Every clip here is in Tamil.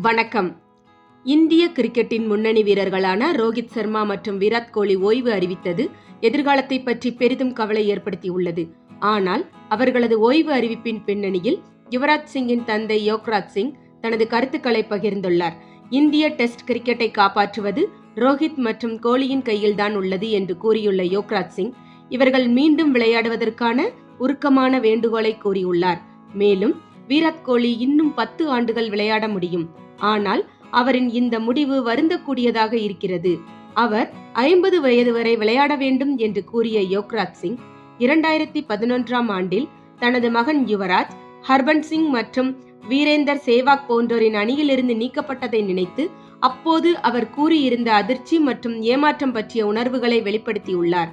வணக்கம். இந்திய கிரிக்கெட்டின் முன்னணி வீரர்களான ரோஹித் சர்மா மற்றும் விராட் கோலி ஓய்வு அறிவித்தது எதிர்காலத்தை பற்றி பெரிதும் கவலை ஏற்படுத்தியுள்ளது. ஆனால் அவர்களது ஓய்வு அறிவிப்பின் பின்னணியில் யுவராஜ் சிங்கின் தந்தை யோக்ராஜ் சிங் தனது கருத்துக்களை பகிர்ந்துள்ளார். இந்திய டெஸ்ட் கிரிக்கெட்டை காப்பாற்றுவது ரோஹித் மற்றும் கோலியின் கையில்தான் உள்ளது என்று கூறியுள்ள யோக்ராஜ் சிங் இவர்கள் மீண்டும் விளையாடுவதற்கான உருக்கமான வேண்டுகோளை கூறியுள்ளார். மேலும் விராட் கோலி இன்னும் பத்து ஆண்டுகள் விளையாட முடியும். ஆனால் அவரின் இந்த முடிவு வருந்தக்கூடியதாக இருக்கிறது. அவர் ஐம்பது வயது வரை விளையாட வேண்டும் என்று கூறிய யோக்ராஜ் சிங் இரண்டாயிரத்தி பதினொன்றாம் ஆண்டில் தனது மகன் யுவராஜ் ஹர்பன் சிங் மற்றும் வீரேந்தர் சேவாக் போன்றோரின் அணியிலிருந்து நீக்கப்பட்டதை நினைத்து அப்போது அவர் கூறியிருந்த அதிர்ச்சி மற்றும் ஏமாற்றம் பற்றிய உணர்வுகளை வெளிப்படுத்தியுள்ளார்.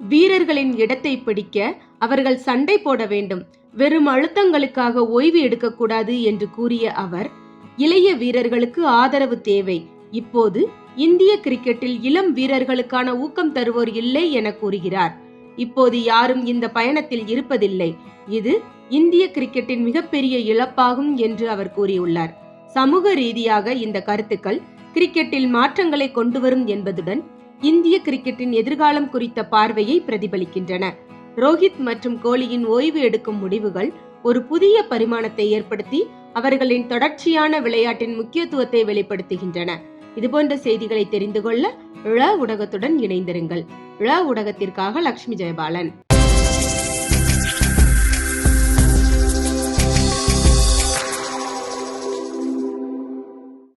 வீரர்களின் இடத்தை பிடிக்க அவர்கள் சண்டை போட வேண்டும் வெறும் அழுத்தங்களுக்காக ஓய்வு எடுக்கக்கூடாது என்று கூறிய அவர் இளைய வீரர்களுக்கு ஆதரவு தேவை. இப்போது இந்திய கிரிக்கெட்டில் இளம் வீரர்களுக்கான ஊக்கம் தருவோர் இல்லை என கூறுகிறார். இப்போது யாரும் இந்த பயணத்தில் இருப்பதில்லை. இது இந்திய கிரிக்கெட்டின் மிகப்பெரிய இழப்பாகும் என்று அவர் கூறியுள்ளார். சமூக ரீதியாக இந்த கருத்துக்கள் கிரிக்கெட்டில் மாற்றங்களை கொண்டு வரும் என்பதுடன் இந்திய கிரிக்கெட்டின் எதிர்காலம் குறித்த பார்வையை பிரதிபலிக்கின்றன. ரோஹித் மற்றும் கோலியின் ஓய்வு எடுக்கும் முடிவுகள் ஒரு புதிய பரிமாணத்தை ஏற்படுத்தி அவர்களின் தொடர்ச்சியான விளையாட்டின் முக்கியத்துவத்தை வெளிப்படுத்துகின்றன. இதுபோன்ற செய்திகளை தெரிந்து கொள்ள ழ ஊடகத்துடன் இணைந்திருங்கள். ழ ஊடகத்திற்காக லட்சுமி ஜெயபாலன்.